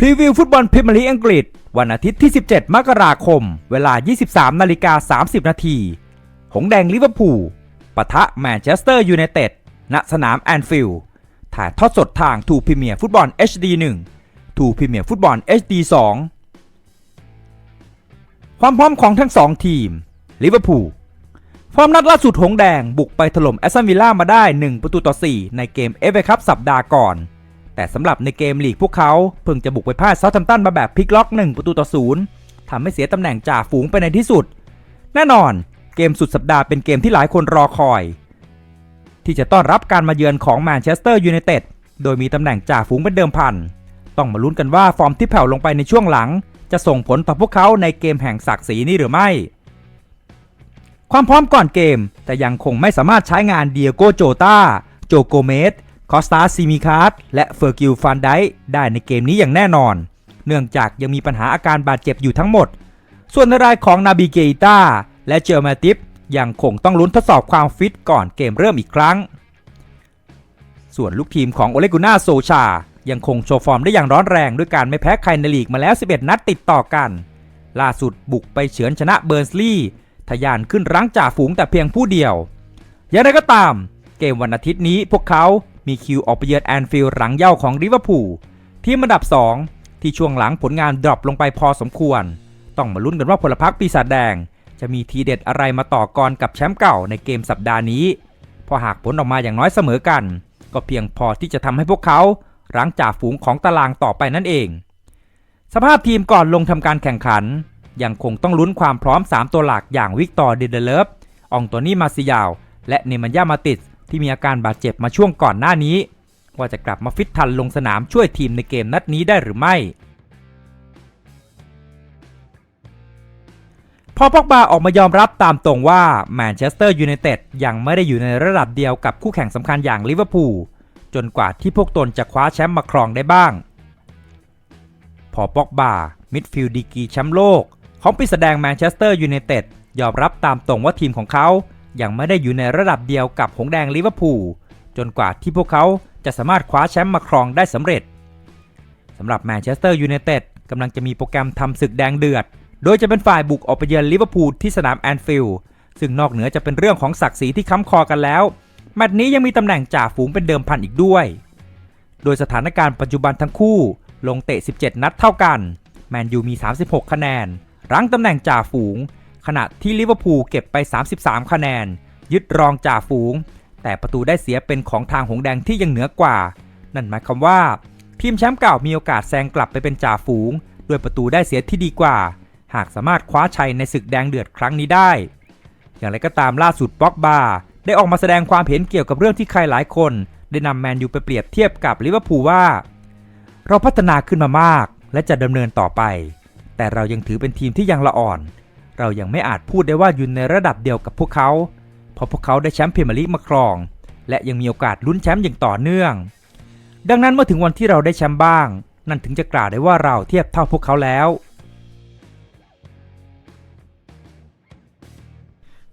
พรีวิวฟุตบอลพรีเมียร์ลีกอังกฤษ วันอาทิตย์ที่ 17 มกราคม เวลา 23 นาฬิกา 30 นาที หงแดงลิเวอร์พูลปะทะแมนเชสเตอร์ยูไนเต็ด ณ สนามแอนฟิลด์ถ่ายทอดสดทางทูพรีเมียร์ฟุตบอล HD 1ทูพรีเมียร์ฟุตบอล HD 2 ความพร้อมของทั้งสองทีม ลิเวอร์พูลฟอร์มนัดล่าสุดหงแดงบุกไปถล่มแอสตันวิลล่ามาได้ 1 ประตูต่อ 4 ในเกมเอฟเอคัพสัปดาห์ก่อน แต่สำหรับในเกมลีกพวกเขาเพิ่งจะบุกไปพ่ายเซาท์แฮมป์ตันมาแบบพลิกล็อก1ประตูต่อ0ทำให้เสียตำแหน่งจ่าฝูงไปในที่สุด แน่นอนเกมสุดสัปดาห์เป็นเกมที่หลายคนรอคอย ที่จะต้อนรับการมาเยือนของแมนเชสเตอร์ยูไนเต็ดโดยมีตำแหน่งจ่าฝูงเป็นเดิมพัน ต้องมาลุ้นกันว่าฟอร์มที่แผ่วลงไปในช่วงหลัง จะส่งผลต่อพวกเขาในเกมแห่งศักดิ์ศรีนี้หรือไม่ ความพร้อมก่อนเกม แต่ยังคงไม่สามารถใช้งานเดียโกโจตาโจโกเมส คอสตาซิมิคาร์และเฟอร์กิลฟันไดได้ในเกมนี้อย่างแน่นอน เนื่องจากยังมีปัญหาอาการบาดเจ็บอยู่ทั้งหมด ส่วนรายของนาบิเกต้าและเจอมาติฟยังคงต้องลุ้นทดสอบความฟิตก่อนเกมเริ่มอีกครั้ง ส่วนลูกทีมของโอเลกุน่าโซชา ยังคงโชว์ฟอร์มได้อย่างร้อนแรงด้วยการไม่แพ้ใครในลีกมาแล้ว 11 นัดติดต่อกัน ล่าสุดบุกไปเฉือนชนะเบิร์นสลีย์ทะยานขึ้นรั้งจ่าฝูงแต่เพียงผู้เดียว อย่างไรก็ตาม เกมวันอาทิตย์นี้พวกเขา มีคิวออกไปเยือนแอนฟิลด์หลังเย่าของลิเวอร์พูลทีมอันดับ 2 ที่ช่วงหลังผลงานดรอปลงไปพอสมควร ต้องมาลุ้นกันว่าพลพรรคปีศาจแดง จะมีทีเด็ดอะไรมาต่อกรกับแชมป์เก่าในเกมสัปดาห์นี้ พอหากผลออกมาอย่างน้อยเสมอกัน ก็เพียงพอที่จะทำให้พวกเขารั้งจ่าฝูงของตารางต่อไปนั่นเอง สภาพทีมก่อนลงทำการแข่งขัน ยังคงต้องลุ้นความพร้อม 3 ตัวหลักอย่างวิกตอร์เดเดเลฟองโตนี่มาซิยาว และเนมันยามาติส ที่มีอาการบาดเจ็บมาช่วงก่อนหน้านี้ ว่าจะกลับมาฟิตทันลงสนามช่วยทีมในเกมนัดนี้ได้หรือไม่ พอพอกบาออกมายอมรับตามตรงว่าแมนเชสเตอร์ยูไนเต็ดยังไม่ได้อยู่ในระดับเดียวกับคู่แข่งสำคัญอย่างลิเวอร์พูลจนกว่าที่พวกตนจะคว้าแชมป์มาครองได้บ้าง พอปอกบามิดฟิลด์ดีกีแชมป์โลก ของปีศาจแดงแมนเชสเตอร์ยูไนเต็ดยอมรับตามตรงว่าทีมของเขา ยังไม่ได้อยู่ในระดับเดียวกับหงแดงลิเวอร์พูลจนกว่าที่พวกเขาจะสามารถคว้าแชมป์มาครองได้สำเร็จสำหรับแมนเชสเตอร์ยูไนเต็ดกำลังจะมีโปรแกรมทำศึกแดงเดือด โดยจะเป็นฝ่ายบุกออกไปเยือนลิเวอร์พูลที่สนามแอนฟิลด์ซึ่งนอกเหนือจะเป็นเรื่องของศักดิ์ศรีที่ค้ำคอกันแล้ว แมตช์นี้ยังมีตำแหน่งจ่าฝูงเป็นเดิมพันอีกด้วย โดยสถานการณ์ปัจจุบันทั้งคู่ลงเตะ 17 นัดเท่ากัน แมนยูมี 36 คะแนน รั้งตำแหน่งจ่าฝูง ขณะที่ลิเวอร์พูลเก็บไป 33 คะแนน ยึดรองจ่าฝูง แต่ประตูได้เสียเป็นของทางหงแดงที่ยังเหนือกว่า นั่นหมายความว่า ทีมแชมป์เก่ามีโอกาสแซงกลับไปเป็นจ่าฝูง ด้วยประตูได้เสียที่ดีกว่า หากสามารถคว้าชัยในศึกแดงเดือดครั้งนี้ได้ อย่างไรก็ตามล่าสุดบ็อกบาได้ออกมาแสดงความเห็นเกี่ยวกับเรื่องที่ใครหลายคน ได้นำแมนยูไปเปรียบเทียบกับลิเวอร์พูลว่า เราพัฒนาขึ้นมามากและจะดำเนินต่อไป แต่เรายังถือเป็นทีมที่ยังละอ่อน เรายังไม่อาจพูดได้ว่าอยู่ในระดับเดียวกับพวกเขา เพราะพวกเขาได้แชมป์พรีเมียร์ลีกมาครอง และยังมีโอกาสลุ้นแชมป์อย่างต่อเนื่อง ดังนั้นเมื่อถึงวันที่เราได้แชมป์บ้าง นั่นถึงจะกล่าวได้ว่าเราเทียบเท่าพวกเขาแล้ว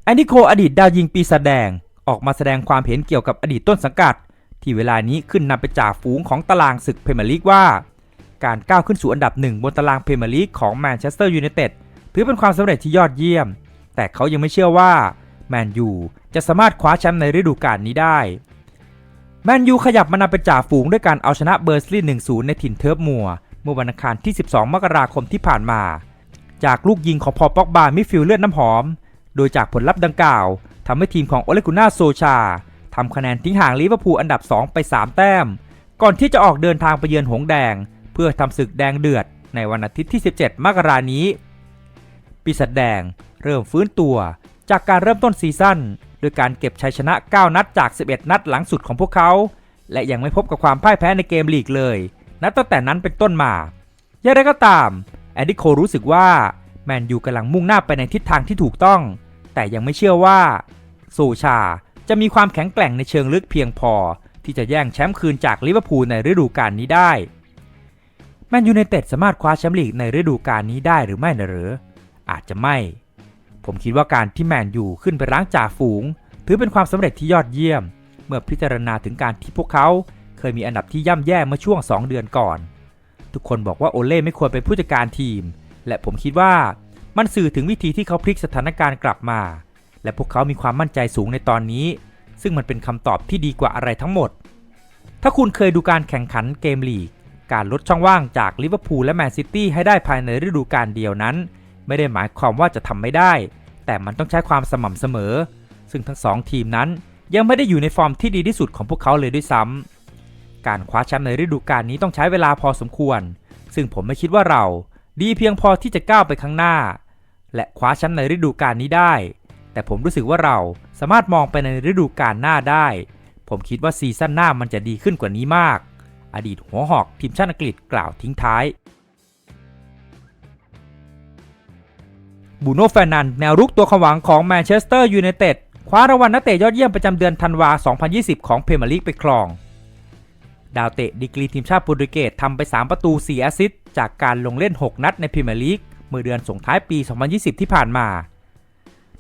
แอนดิโคอดีตดาวยิงปีศาจแดงออกมาแสดงความเห็นเกี่ยวกับอดีตต้นสังกัด ที่เวลานี้ขึ้นนำไปจ่าฝูงของตารางศึกพรีเมียร์ลีกว่า การก้าวขึ้นสู่อันดับหนึ่งบนตารางพรีเมียร์ลีกของแมนเชสเตอร์ยูไนเต็ด ถือเป็นความสำเร็จที่ยอดเยี่ยม แต่เขายังไม่เชื่อว่าแมนยูจะสามารถคว้าแชมป์ในฤดูกาลนี้ได้ แมนยูขยับมานำเป็นจ่าฝูงด้วยการเอาชนะเบอร์สลีย์1-0 ในถิ่นเทิร์ฟมัว เมื่อวันอังคารที่ 12 มกราคมที่ผ่านมา จากลูกยิงของพอป็อกบามิฟิลเลือดน้ำหอม โดยจากผลลัพธ์ดังกล่าวทำให้ทีมของโอเลกุน่าโซชาทำคะแนนทิ้งห่างลิเวอร์พูลอันดับ 2 ไป 3 แต้ม ก่อนที่จะออกเดินทางไปเยือนหงแดง เพื่อทำศึกแดงเดือดในวันอาทิตย์ที่ 17 มกรานี้ ปีศาจแดงเริ่มฟื้นตัว จากการเริ่มต้นซีซั่นโดยการเก็บชัยชนะ 9 นัดจาก 11 นัดหลังสุดของพวกเขา และยังไม่พบกับความพ่ายแพ้ในเกมลีกเลย นับตั้งแต่นั้นเป็นต้นมาอย่างไรก็ตามแอดดิโครู้สึกว่าแมนยูกำลังมุ่งหน้าไปในทิศทางที่ถูกต้อง แต่ยังไม่เชื่อว่าโซชาจะมีความแข็งแกร่งในเชิงลึกเพียงพอ ที่จะแย่งแชมป์คืนจากลิเวอร์พูลในฤดูกาลนี้ได้แมนยูไนเต็ดสามารถคว้าแชมป์ลีกในฤดูกาลนี้ได้หรือไม่นะหรือ อาจจะไม่ ผมคิดว่าการที่แมนยูขึ้นไปร้างจ่าฝูง ถือเป็นความสำเร็จที่ยอดเยี่ยม เมื่อพิจารณาถึงการที่พวกเขาเคยมีอันดับที่ย่ำแย่เมื่อช่วง 2 เดือนก่อน ทุกคนบอกว่าโอเล่ไม่ควรเป็นผู้จัดการทีม และผมคิดว่ามันสื่อถึงวิธีที่เขาพลิกสถานการณ์กลับมา และพวกเขามีความมั่นใจสูงในตอนนี้ ซึ่งมันเป็นคำตอบที่ดีกว่าอะไรทั้งหมด ถ้าคุณเคยดูการแข่งขันเกมลีก การลดช่องว่างจากลิเวอร์พูลและแมนซิตี้ให้ได้ภายในฤดูกาลเดียวนั้น ไม่ได้หมายความว่าจะทำไม่ได้ แต่มันต้องใช้ความสม่ำเสมอ ซึ่งทั้งสองทีมนั้นยังไม่ได้อยู่ในฟอร์มที่ดีที่สุดของพวกเขาเลยด้วยซ้ำการคว้าแชมป์ในฤดูกาลนี้ต้องใช้เวลาพอสมควร ซึ่งผมไม่คิดว่าเราดีเพียงพอที่จะก้าวไปข้างหน้า และคว้าแชมป์ในฤดูกาลนี้ได้ แต่ผมรู้สึกว่าเราสามารถมองไปในฤดูกาลหน้าได้ ผมคิดว่าซีซั่นหน้ามันจะดีขึ้นกว่านี้มาก อดีตหัวหอกทีมชาติอังกฤษกล่าวทิ้งท้าย บูโน่แฟร์นันแนวรุกตัวขวางของแมนเชสเตอร์ยูไนเต็ดคว้ารางวัลนักเตะยอดเยี่ยมประจำเดือนธันวา 2020 ของเพรเมียร์ลีกไปครอง ดาวเตะดีกรีทีมชาติโปรตุเกสทำไป 3 ประตู 4 แอสซิสต์จากการลงเล่น 6 นัดในพรีเมียร์ลีกเมื่อเดือนส่งท้ายปี 2020 ที่ผ่านมา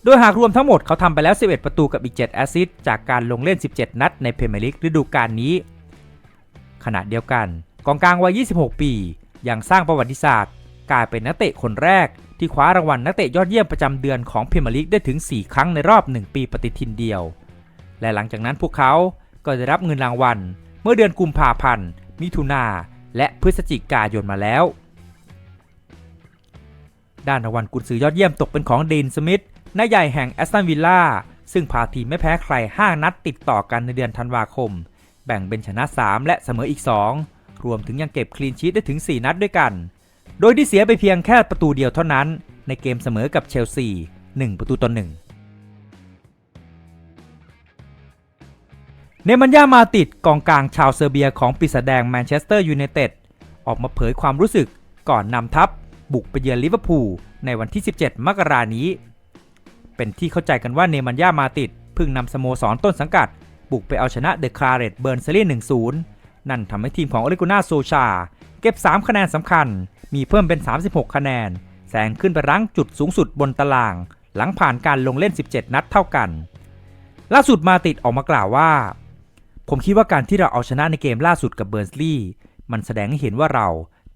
โดยหากรวมทั้งหมดเขาทำไปแล้ว 11 ประตูกับอีก 7 แอสซิสต์จากการลงเล่น 17 นัดในพรีเมียร์ลีกฤดูกาลนี้ ขณะเดียวกัน กองกลางวัย 26 ปี ยังสร้างประวัติศาสตร์ กลายเป็นนักเตะคนแรก ที่คว้ารางวัลนักเตะยอดเยี่ยมประจำเดือนของพรีเมียร์ลีกได้ถึง 4 ครั้งในรอบ 1 ปีปฏิทินเดียว และหลังจากนั้นพวกเขาก็ได้รับเงินรางวัล เมื่อเดือนกุมภาพันธ์ มิถุนาและพฤศจิกายนมาแล้ว ด้านรางวัลกุนซือยอดเยี่ยมตกเป็นของเดนสมิธนายใหญ่แห่งแอสตันวิลล่าซึ่งพาทีมไม่แพ้ใคร 5 นัดติดต่อกันในเดือนธันวาคม แบ่งเป็นชนะ 3 และเสมออีก 2 รวมถึงยังเก็บคลีนชีตได้ถึง 4 นัดด้วยกัน โดยที่เสียไปเพียงแค่ประตูเดียวเท่านั้น ในเกมเสมอกับเชลซี 1 ประตูต่อ1เนมันยามาติดกองกลางชาวเซอร์เบียของปีศาจแดงแมนเชสเตอร์ยูไนเต็ดออกมาเผยความรู้สึกก่อนนำทัพบุกไปเยือนลิเวอร์พูลในวันที่ 17 มกรานี้ เป็นที่เข้าใจกันว่าเนมันยามาติดเพิ่งนำสโมสรต้นสังกัด บุกไปเอาชนะเดอะคลาเรตเบิร์นเซลี่1-0 นั่นทำให้ทีมของอเลกุน่าโซชา เก็บ 3 คะแนนสำคัญ มีเพิ่มเป็น 36 คะแนน แซงขึ้นไปรั้งจุดสูงสุดบนตาราง หลังผ่านการลงเล่น 17 นัดเท่ากัน ล่าสุดมาติดออกมากล่าวว่า ผมคิดว่าการที่เราเอาชนะในเกมล่าสุดกับเบิร์นสลีย์มันแสดงให้เห็นว่าเรา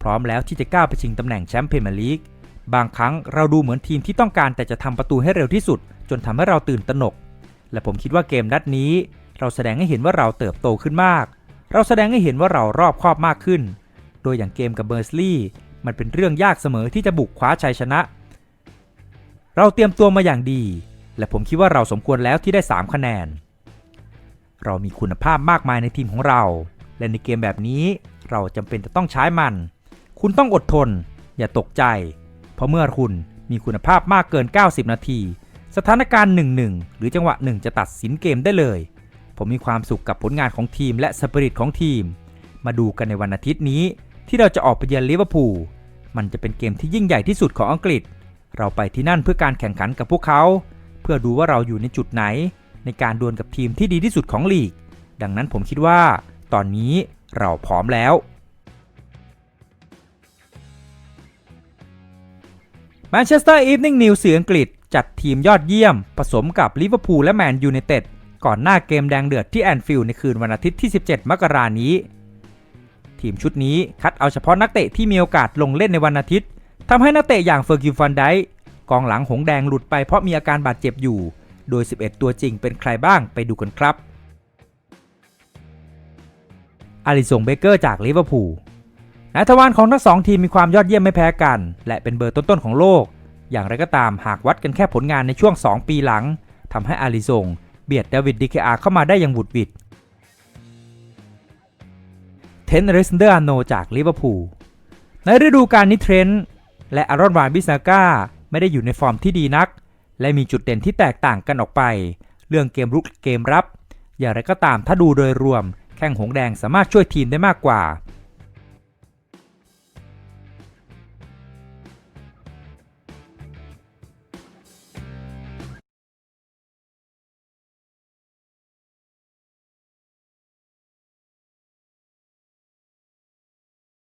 พร้อมแล้วที่จะก้าวไปชิงตำแหน่งแชมป์พรีเมียร์ลีกบางครั้งเราดูเหมือนทีมที่ต้องการแต่จะทำประตูให้เร็วที่สุด จนทำให้เราตื่นตระหนก และผมคิดว่าเกมนัดนี้ เราแสดงให้เห็นว่าเราเติบโตขึ้นมาก เราแสดงให้เห็นว่าเรารอบคอบมากขึ้น โดยอย่างเกมกับเบอร์สลีย์ มันเป็นเรื่องยากเสมอที่จะบุกคว้าชัยชนะ เราเตรียมตัวมาอย่างดี และผมคิดว่าเราสมควรแล้วที่ได้ 3 คะแนน เรามีคุณภาพมากมายในทีมของเรา และในเกมแบบนี้เราจำเป็นจะต้องใช้มัน คุณต้องอดทน อย่าตกใจ เพราะเมื่อคุณมีคุณภาพมากเกิน 90 นาที สถานการณ์ 1-1 หรือจังหวะ 1 จะตัดสินเกมได้เลย ผมมีความสุขกับผลงานของทีมและสปิริตของทีม มาดูกันในวันอาทิตย์นี้ ที่เราจะออกไปเยือนลิเวอร์พูลมันจะเป็นเกมที่ยิ่งใหญ่ที่สุดของอังกฤษ เราไปที่นั่นเพื่อการแข่งขันกับพวกเขา เพื่อดูว่าเราอยู่ในจุดไหน ในการดวลกับทีมที่ดีที่สุดของลีก ดังนั้นผมคิดว่า ตอนนี้เราพร้อมแล้วแมนเชสเตอร์อีฟนิ่งนิวสื่ออังกฤษจัดทีมยอดเยี่ยม ผสมกับลิเวอร์พูลและแมนยูไนเต็ดก่อนหน้าเกมแดงเดือดที่แอนฟิลด์ในคืนวันอาทิตย์ที่ 17 มกรานี้ ทีมชุดนี้คัดเอาเฉพาะนักเตะที่มีโอกาสลงเล่นในวันอาทิตย์ทำให้นักเตะอย่างเฟอร์กิวฟันไดกองหลังหงแดงหลุดไปเพราะมีอาการบาดเจ็บอยู่ โดย 11 ตัวจริงเป็นใครบ้างไปดูกันครับ อาริสงเบเกอร์จากลิเวอร์พูลนายทวารของทั้งสองทีมมีความยอดเยี่ยมไม่แพ้กัน และเป็นเบอร์ต้นๆของโลก อย่างไรก็ตามหากวัดกันแค่ผลงานในช่วง 2 ปีหลังทำให้อาริสงเบียดเดวิดดิเคอาเข้ามาได้อย่างบุดบิด เทนเรสเดอร์อาโนจากลิเวอร์พูลในฤดูกาลนี้เทรนต์และอารอนวานบิสนาก้าไม่ได้อยู่ในฟอร์มที่ดีนัก และมีจุดเด่นที่แตกต่างกันออกไป เรื่องเกมรุกเกมรับ อย่างไรก็ตามถ้าดูโดยรวม แข้งหงแดงสามารถช่วยทีมได้มากกว่า